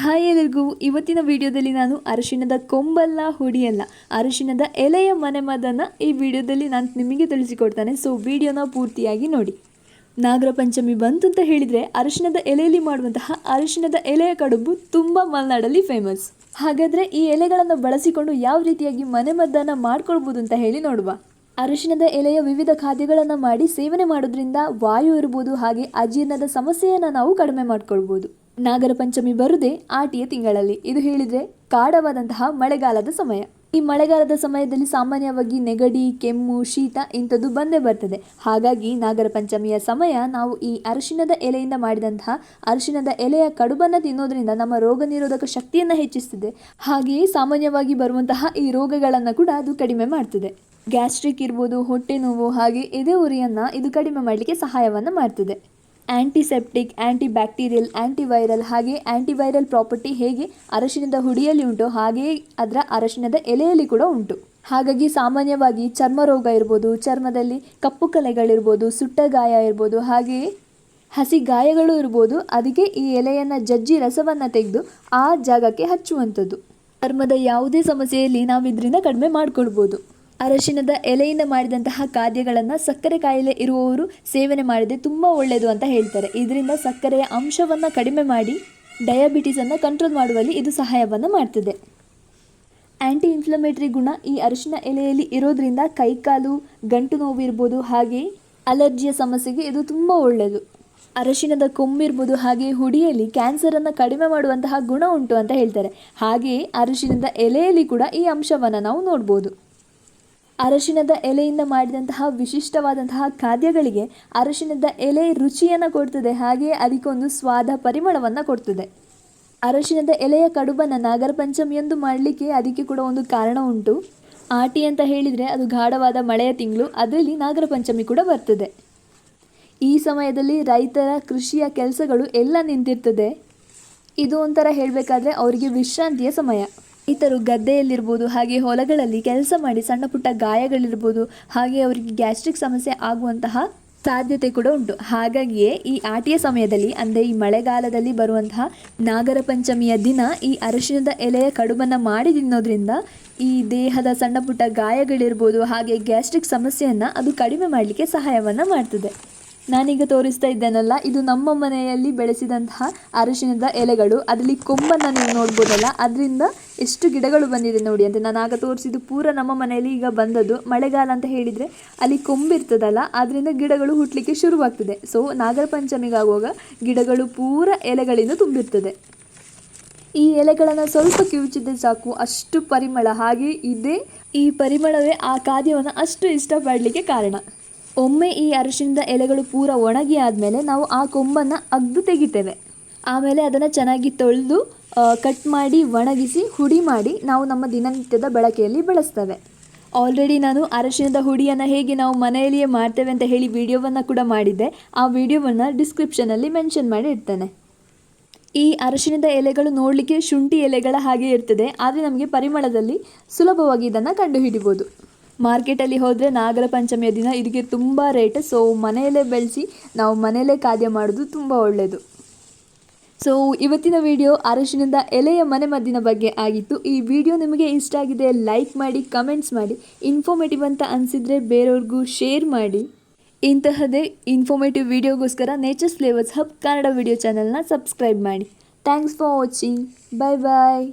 Hi ಎಲ್ರಿಗೂ. ಇವತ್ತಿನ ವಿಡಿಯೋದಲ್ಲಿ ನಾನು ಅರಿಶಿಣದ ಕೊಂಬಲ್ಲ ಹುಡಿಯಲ್ಲ ಅರಿಶಿಣದ ಎಲೆಯ ಮನೆಮದ್ದನ್ನು ಈ ವಿಡಿಯೋದಲ್ಲಿ ನಾನು ನಿಮಗೆ ತಿಳಿಸಿಕೊಡ್ತಾನೆ. ಸೊ ವಿಡಿಯೋನ ಪೂರ್ತಿಯಾಗಿ ನೋಡಿ. ನಾಗರ ಪಂಚಮಿ ಬಂತು ಅಂತ ಹೇಳಿದರೆ ಅರಿಶಿಣದ ಎಲೆಯಲ್ಲಿ ಮಾಡುವಂತಹ ಅರಿಶಿಣದ ಎಲೆಯ ಕಡುಬು ತುಂಬ ಮಲೆನಾಡಲ್ಲಿ ಫೇಮಸ್ ಹಾಗಾದರೆ ಈ ಎಲೆಗಳನ್ನು ಬಳಸಿಕೊಂಡು ಯಾವ ರೀತಿಯಾಗಿ ಮನೆಮದ್ದನ್ನು ಮಾಡ್ಕೊಳ್ಬೋದು ಅಂತ ಹೇಳಿ ನೋಡುವ. ಅರಿಶಿಣದ ಎಲೆಯ ವಿವಿಧ ಖಾದ್ಯಗಳನ್ನು ಮಾಡಿ ಸೇವನೆ ಮಾಡೋದ್ರಿಂದ ವಾಯು ಇರ್ಬೋದು, ಹಾಗೆ ಅಜೀರ್ಣದ ಸಮಸ್ಯೆಯನ್ನು ನಾವು ಕಡಿಮೆ ಮಾಡ್ಕೊಳ್ಬೋದು. ನಾಗರ ಪಂಚಮಿ ಬರುದೇ ಆಟಿಯ ತಿಂಗಳಲ್ಲಿ. ಇದು ಹೇಳಿದರೆ ಕಾಡವಾದಂತಹ ಮಳೆಗಾಲದ ಸಮಯ. ಈ ಮಳೆಗಾಲದ ಸಮಯದಲ್ಲಿ ಸಾಮಾನ್ಯವಾಗಿ ನೆಗಡಿ, ಕೆಮ್ಮು, ಶೀತ ಇಂಥದ್ದು ಬಂದೇ ಬರ್ತದೆ. ಹಾಗಾಗಿ ನಾಗರ ಪಂಚಮಿಯ ಸಮಯ ನಾವು ಈ ಅರಿಶಿಣದ ಎಲೆಯಿಂದ ಮಾಡಿದಂತಹ ಅರಿಶಿಣದ ಎಲೆಯ ಕಡುಬನ್ನು ತಿನ್ನೋದ್ರಿಂದ ನಮ್ಮ ರೋಗ ನಿರೋಧಕ ಶಕ್ತಿಯನ್ನು ಹೆಚ್ಚಿಸ್ತದೆ. ಹಾಗೆಯೇ ಸಾಮಾನ್ಯವಾಗಿ ಬರುವಂತಹ ಈ ರೋಗಗಳನ್ನು ಕೂಡ ಅದು ಕಡಿಮೆ ಮಾಡ್ತದೆ. ಗ್ಯಾಸ್ಟ್ರಿಕ್ ಇರ್ಬೋದು, ಹೊಟ್ಟೆ ನೋವು ಹಾಗೆ ಎದೆ ಉರಿಯನ್ನು ಇದು ಕಡಿಮೆ ಮಾಡಲಿಕ್ಕೆ ಸಹಾಯವನ್ನು ಮಾಡ್ತದೆ. ಆ್ಯಂಟಿಸೆಪ್ಟಿಕ್ ಆ್ಯಂಟಿ ಬ್ಯಾಕ್ಟೀರಿಯಲ್ ಆ್ಯಂಟಿವೈರಲ್ ಹಾಗೆ ಆ್ಯಂಟಿವೈರಲ್ ಪ್ರಾಪರ್ಟಿ ಹೇಗೆ ಅರಶಿನದ ಹುಡಿಯಲ್ಲಿ ಉಂಟು ಹಾಗೆಯೇ ಅದರ ಅರಶಿನದ ಎಲೆಯಲ್ಲಿ ಕೂಡ ಉಂಟು. ಹಾಗಾಗಿ ಸಾಮಾನ್ಯವಾಗಿ ಚರ್ಮ ರೋಗ ಇರ್ಬೋದು, ಚರ್ಮದಲ್ಲಿ ಕಪ್ಪು ಕಲೆಗಳಿರ್ಬೋದು, ಸುಟ್ಟ ಗಾಯ ಇರ್ಬೋದು ಹಾಗೆಯೇ ಹಸಿ ಗಾಯಗಳು ಇರ್ಬೋದು, ಅದಕ್ಕೆ ಈ ಎಲೆಯನ್ನು ಜಜ್ಜಿ ರಸವನ್ನು ತೆಗೆದು ಆ ಜಾಗಕ್ಕೆ ಹಚ್ಚುವಂಥದ್ದು. ಚರ್ಮದ ಯಾವುದೇ ಸಮಸ್ಯೆಯಲ್ಲಿ ನಾವು ಇದರಿಂದ ಕಡಿಮೆ ಮಾಡ್ಕೊಳ್ಬೋದು. ಅರಶಿಣದ ಎಲೆಯಿಂದ ಮಾಡಿದಂತಹ ಖಾದ್ಯಗಳನ್ನು ಸಕ್ಕರೆ ಕಾಯಿಲೆ ಇರುವವರು ಸೇವನೆ ಮಾಡಿದರೆ ತುಂಬ ಒಳ್ಳೆಯದು ಅಂತ ಹೇಳ್ತಾರೆ. ಇದರಿಂದ ಸಕ್ಕರೆಯ ಅಂಶವನ್ನು ಕಡಿಮೆ ಮಾಡಿ ಡಯಾಬಿಟಿಸನ್ನು ಕಂಟ್ರೋಲ್ ಮಾಡುವಲ್ಲಿ ಇದು ಸಹಾಯವನ್ನು ಮಾಡ್ತದೆ. ಆ್ಯಂಟಿ ಇನ್ಫ್ಲಮೇಟರಿ ಗುಣ ಈ ಅರಶಿನ ಎಲೆಯಲ್ಲಿ ಇರೋದ್ರಿಂದ ಕೈಕಾಲು, ಗಂಟು ನೋವು ಇರ್ಬೋದು, ಹಾಗೆ ಅಲರ್ಜಿಯ ಸಮಸ್ಯೆಗೆ ಇದು ತುಂಬ ಒಳ್ಳೆಯದು ಅರಶಿನದ ಕೊಂಬಿರ್ಬೋದು ಹಾಗೆ ಹುಡಿಯಲ್ಲಿ ಕ್ಯಾನ್ಸರನ್ನು ಕಡಿಮೆ ಮಾಡುವಂತಹ ಗುಣ ಉಂಟು ಅಂತ ಹೇಳ್ತಾರೆ. ಹಾಗೆಯೇ ಅರಶಿನದ ಎಲೆಯಲ್ಲಿ ಕೂಡ ಈ ಅಂಶವನ್ನು ನಾವು ನೋಡ್ಬೋದು. ಅರಶಿಣದ ಎಲೆಯಿಂದ ಮಾಡಿದಂತಹ ವಿಶಿಷ್ಟವಾದಂತಹ ಖಾದ್ಯಗಳಿಗೆ ಅರಶಿನದ ಎಲೆ ರುಚಿಯನ್ನು ಕೊಡ್ತದೆ. ಹಾಗೆಯೇ ಅದಕ್ಕೊಂದು ಸ್ವಾದ ಪರಿಮಳವನ್ನು ಕೊಡ್ತದೆ. ಅರಶಿನದ ಎಲೆಯ ಕಡುಬನ್ನು ನಾಗರ ಪಂಚಮಿಯಂದು ಮಾಡಲಿಕ್ಕೆ ಅದಕ್ಕೆ ಕೂಡ ಒಂದು ಕಾರಣ ಉಂಟು. ಆಟಿ ಅಂತ ಹೇಳಿದರೆ ಅದು ಗಾಢವಾದ ಮಳೆಯ ತಿಂಗಳು, ಅದರಲ್ಲಿ ನಾಗರ ಪಂಚಮಿ ಕೂಡ ಬರ್ತದೆ. ಈ ಸಮಯದಲ್ಲಿ ರೈತರ ಕೃಷಿಯ ಕೆಲಸಗಳು ಎಲ್ಲ ನಿಂತಿರ್ತದೆ. ಇದು ಒಂಥರ ಹೇಳಬೇಕಾದ್ರೆ ಅವರಿಗೆ ವಿಶ್ರಾಂತಿಯ ಸಮಯ. ರೈತರು ಗದ್ದೆಯಲ್ಲಿರ್ಬೋದು, ಹಾಗೆ ಹೊಲಗಳಲ್ಲಿ ಕೆಲಸ ಮಾಡಿ ಸಣ್ಣ ಪುಟ್ಟ ಗಾಯಗಳಿರ್ಬೋದು, ಹಾಗೆ ಅವರಿಗೆ ಗ್ಯಾಸ್ಟ್ರಿಕ್ ಸಮಸ್ಯೆ ಆಗುವಂತಹ ಸಾಧ್ಯತೆ ಕೂಡ ಉಂಟು. ಹಾಗಾಗಿಯೇ ಈ ಆಟಿಯ ಸಮಯದಲ್ಲಿ, ಅಂದರೆ ಈ ಮಳೆಗಾಲದಲ್ಲಿ ಬರುವಂತಹ ನಾಗರ ಪಂಚಮಿಯ ದಿನ, ಈ ಅರಶಿನದ ಎಲೆಯ ಕಡುಬನ್ನು ಮಾಡಿ ತಿನ್ನೋದ್ರಿಂದ ಈ ದೇಹದ ಸಣ್ಣ ಪುಟ್ಟ ಗಾಯಗಳಿರ್ಬೋದು, ಹಾಗೆ ಗ್ಯಾಸ್ಟ್ರಿಕ್ ಸಮಸ್ಯೆಯನ್ನು ಅದು ಕಡಿಮೆ ಮಾಡಲಿಕ್ಕೆ ಸಹಾಯವನ್ನು ಮಾಡ್ತದೆ. ನಾನೀಗ ತೋರಿಸ್ತಾ ಇದ್ದೇನಲ್ಲ, ಇದು ನಮ್ಮ ಮನೆಯಲ್ಲಿ ಬೆಳೆಸಿದಂತಹ ಅರಿಶಿಣದ ಎಲೆಗಳು. ಅದರಲ್ಲಿ ಕೊಂಬನ್ನು ನೀವು ನೋಡ್ಬೋದಲ್ಲ, ಅದರಿಂದ ಎಷ್ಟು ಗಿಡಗಳು ಬಂದಿದೆ ನೋಡಿ. ಅಂತ ನಾನು ಆಗ ತೋರಿಸಿದ್ದು ಪೂರ ನಮ್ಮ ಮನೆಯಲ್ಲಿ ಈಗ ಬಂದದ್ದು. ಮಳೆಗಾಲ ಅಂತ ಹೇಳಿದರೆ ಅಲ್ಲಿ ಕೊಂಬಿರ್ತದಲ್ಲ ಆದ್ದರಿಂದ ಗಿಡಗಳು ಹುಟ್ಟಲಿಕ್ಕೆ ಶುರುವಾಗ್ತದೆ. ಸೊ ನಾಗರ ಪಂಚಮಿಗಾಗುವಾಗ ಗಿಡಗಳು ಪೂರ ಎಲೆಗಳಿಂದ ತುಂಬಿರ್ತದೆ. ಈ ಎಲೆಗಳನ್ನು ಸ್ವಲ್ಪ ಕಿವುಚಿದ್ರೆ ಸಾಕು, ಅಷ್ಟು ಪರಿಮಳ. ಹಾಗೆ ಇದೆ ಈ ಪರಿಮಳವೇ ಆ ಖಾದ್ಯವನ್ನು ಅಷ್ಟು ಇಷ್ಟಪಡಲಿಕ್ಕೆ ಕಾರಣ. ಒಮ್ಮೆ ಈ ಅರಿಶಿಣದ ಎಲೆಗಳು ಪೂರ ಒಣಗಿ ಆದಮೇಲೆ ನಾವು ಆ ಕೊಂಬನ್ನು ಅಗ್ದು ತೆಗಿತೇವೆ. ಆಮೇಲೆ ಅದನ್ನು ಚೆನ್ನಾಗಿ ತೊಳೆದು ಕಟ್ ಮಾಡಿ, ಒಣಗಿಸಿ, ಹುಡಿ ಮಾಡಿ ನಾವು ನಮ್ಮ ದಿನನಿತ್ಯದ ಬಳಕೆಯಲ್ಲಿ ಬಳಸ್ತೇವೆ. ಆಲ್ರೆಡಿ ನಾನು ಅರಶಿನದ ಹುಡಿಯನ್ನು ಹೇಗೆ ನಾವು ಮನೆಯಲ್ಲಿಯೇ ಮಾಡ್ತೇವೆ ಅಂತ ಹೇಳಿ ವಿಡಿಯೋವನ್ನು ಕೂಡ ಮಾಡಿದ್ದೆ. ಆ ವಿಡಿಯೋವನ್ನು ಡಿಸ್ಕ್ರಿಪ್ಷನಲ್ಲಿ ಮೆನ್ಷನ್ ಮಾಡಿ ಇರ್ತೇನೆ ಈ ಅರಶಿನದ ಎಲೆಗಳು ನೋಡಲಿಕ್ಕೆ ಶುಂಠಿ ಎಲೆಗಳ ಹಾಗೆ ಇರ್ತದೆ. ಆದರೆ ನಮಗೆ ಪರಿಮಳದಲ್ಲಿ ಸುಲಭವಾಗಿ ಇದನ್ನು ಕಂಡುಹಿಡಿಬೋದು. ಮಾರ್ಕೆಟಲ್ಲಿ ಹೋದರೆ ನಾಗರ ಪಂಚಮಿಯ ದಿನ. ಇದಕ್ಕೆ ತುಂಬ ರೇಟ್ ಸೊ ಮನೆಯಲ್ಲೇ ಬೆಳೆಸಿ ನಾವು ಮನೆಯಲ್ಲೇ ಖಾದ್ಯ ಮಾಡೋದು ತುಂಬ ಒಳ್ಳೆಯದು ಸೊ ಇವತ್ತಿನ ವಿಡಿಯೋ ಅರಶಿನಿಂದ ಎಲೆಯ ಮನೆಮದ್ದಿನ ಬಗ್ಗೆ ಆಗಿತ್ತು. ಈ ವಿಡಿಯೋ ನಿಮಗೆ ಇಷ್ಟ ಆಗಿದೆ ಲೈಕ್ ಮಾಡಿ ಕಮೆಂಟ್ಸ್ ಮಾಡಿ. ಇನ್ಫಾರ್ಮೇಟಿವ್ ಅಂತ ಅನಿಸಿದರೆ ಬೇರೆಯವ್ರಿಗೂ ಶೇರ್ ಮಾಡಿ. ಇಂತಹದೇ informative ವಿಡಿಯೋಗೋಸ್ಕರ nature's flavours hub Kannada video ಚಾನಲ್ನ ಸಬ್ಸ್ಕ್ರೈಬ್ ಮಾಡಿ. Thanks for watching bye bye